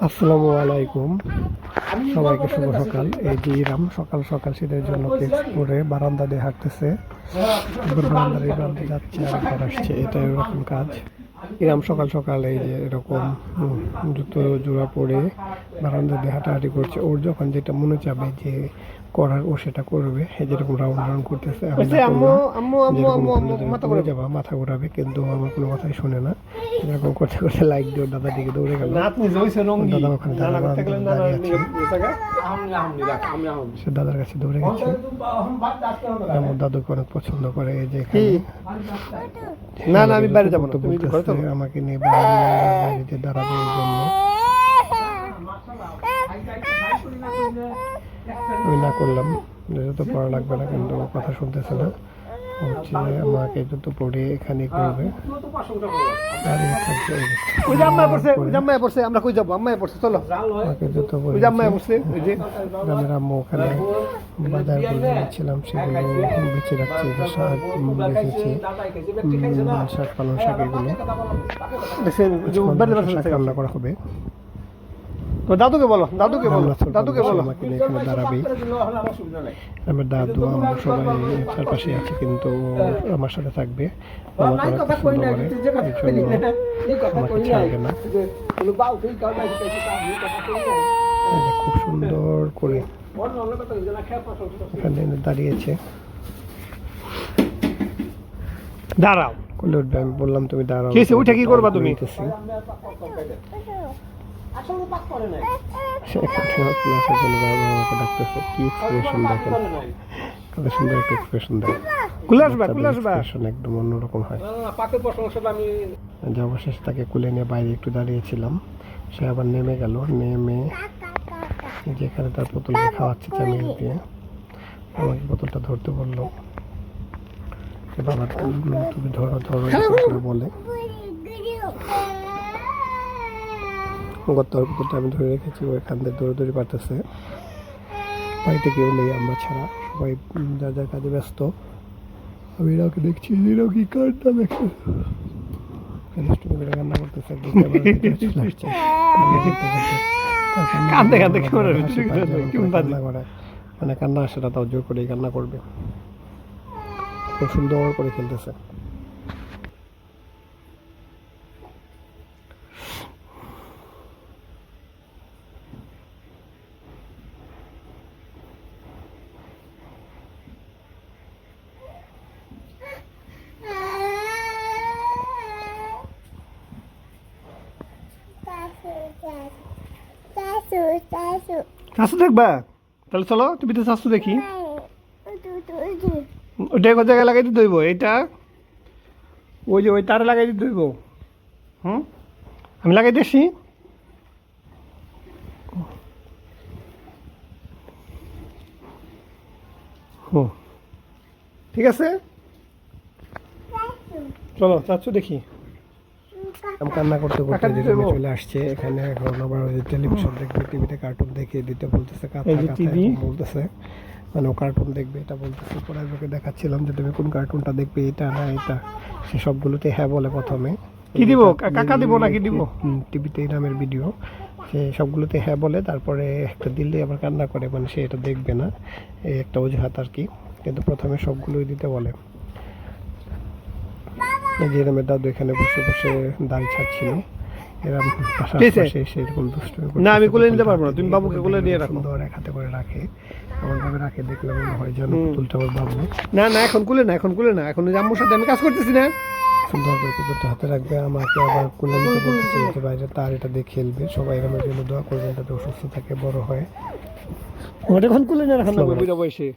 আসসালামু আলাইকুম। সবাইকে শুভ সকাল। এই যে ইরাম সকাল সকাল শীতের জন্য কেক করে বারান্দা দিয়ে হাঁটতেছে। বারান্দার এই প্রান্তে যাচ্ছে আর একবার আসছে। এটা এরকম কাজ। ইরাম সকাল সকাল এই যে এরকম জুতো জোড়া পরে বারান্দা দিয়ে হাঁটাহাঁটি করছে। ওর যখন যেটা মনে চাবে যে করার ও সেটা করবে যেরকম রাউন্ড রাউন্ড করতেছে মাথা ঘোরাবে। কিন্তু আমার কোনো কথাই শুনে না। এরকম করতে করতে লাইক দিও দাদা দিকে দৌড়ে গেল দাদা ওখানে সে দাদার কাছে দৌড়ে গেছে আমার দাদুকে অনেক পছন্দ করে যে কি না না আমি বাইরে যাব তো থাকো আমাকে নিয়ে বাইরে বাড়িতে দাঁড়াবে এই জন্য আমি না করলাম যেহেতু তো পড়া লাগবে না কিন্তু কথা শুনতেছে না হচ্ছে আমাকে যত পড়ে এখানে করবে দাঁড়িয়ে থাকবে ওই যে আম্মা পড়ছে ওই যে আম্মা পড়ছে আমরা কই যাব? আম্মা পড়ছে চলো। ওই যে আম্মা পড়ছে ওই যে। গ্রামের আম্মু ওখানে বাজারগুলো নিয়েছিলাম সেগুলো বেঁচে রাখছি শাক উম, লাল শাক পালং শাক এগুলো। রান্না করা হবে। তো দাদুকে বলো দাদুকে বলো দাদুকে বলো। আমাকে নিয়ে এখানে দাঁড়াবেই আমার দাদু আমার সবাই চারপাশে আছে কিন্তু আমার সাথে থাকবে। আমাকে পছন্দ করে। আমাকে ছাড়বে না। খুব সুন্দর করে এখানে দাঁড়িয়েছে। দাঁড়াও। কোলে উঠবে আমি বললাম তুমি দাঁড়াও? উঠে কি করবা তুমি? সে এখন আমার ক্লাসের জন্য বাবা আমাকে ডাকতেছে। কি এক্সপ্রেশন দেখেন? কত সুন্দর একটা এক্সপ্রেশন দেয় একদম অন্যরকম হয়। পাকের প্রশংসাটা আমি যে অবশেষে তাকে কুলে নিয়ে বাইরে একটু দাঁড়িয়েছিলাম। সে আবার নেমে গেল নেমে যেখানে তার বোতলকে খাওয়াচ্ছে চামিচ দিয়ে আমাকে বোতলটা ধরতে বলল। বাবা তুমি তুমি ধরো ধরো বলে। গত বোতলটা আমি ধরে রেখেছি ও এখান থেকে দৌড়ে পারতেছে। বাড়িতে কেউ নেই আমরা ছাড়া। সবাই যার যার কাজে ব্যস্ত। আমি এরাকে দেখছি এরাও কি কান্না দেখছে করতেছে। কান্না করে ভিতরে করে করে। মানে কান্না আসে না তাও জোর করেই কান্না করবে। খুব সুন্দর করে খেলতেছে। শাশু দেখবা? তাহলে চলো টিভিতে শাশু দেখি। ওটা এক জায়গায় লাগাই দিতে হইব এইটা? ওই যে ওই তারে লাগাই দিতে হইব হুম? আমি লাগাই দিয়েছি হুম ঠিক আছে? চলো চাচ্ছু দেখি। কান্না করতে করতে কাকা যে দিতে রুমে বল। চলে আসছে এখানে এখন আবার ওই টেলিভিশন দেখবে টিভিতে কার্টুন দেখে দিতে বলতেছে কাঁথা কাঁথা বলতেছে। মানে ও কার্টুন দেখবে এটা বলতেছে। পরে ওকে দেখাচ্ছিলাম যে তুমি কোন কার্টুনটা দেখবে এটা না এটা? সে সবগুলোতে হ্যাঁ বলে প্রথমে। কি দিব? কাকা দিব নাকি দিব? টিভিতে এই নামের ভিডিও সে সবগুলোতে হ্যাঁ বলে তারপরে একটা দিলে আবার কান্না করে মানে সে এটা দেখবে না। এই একটা অজুহাত আর কি। কিন্তু প্রথমে সবগুলোই দিতে বলে। এই যে এরমের দাদু এখানে বসে বসে দাড়ি ছাড়ছিল। এরকম দুষ্টুমি না, আমি কোলে নিতে পারব না, তুমি বাবুকে কোলে নিয়ে রাখো। সুন্দর এক হাতে করে রাখে। এমন ভাবে রাখে দেখলে মনে হয় যেন হুম। পুতুলটা বাবু। না না এখন কুলে না এখন কুলে না। এখন আম্মুর সাথে আমি কাজ করতেছি না। সুন্দর করে পুতুলটা হাতে রাখবে আমাকে আবার কুলে নিতে বলতেছে যে বাইরে তার এটা দিয়ে খেলবে। সবাই আমার জন্য দোয়া করবেন যাতে অসুস্থ থাকে বড় হয়। ওটা এখন কুলে না আসসালামু বয়সে।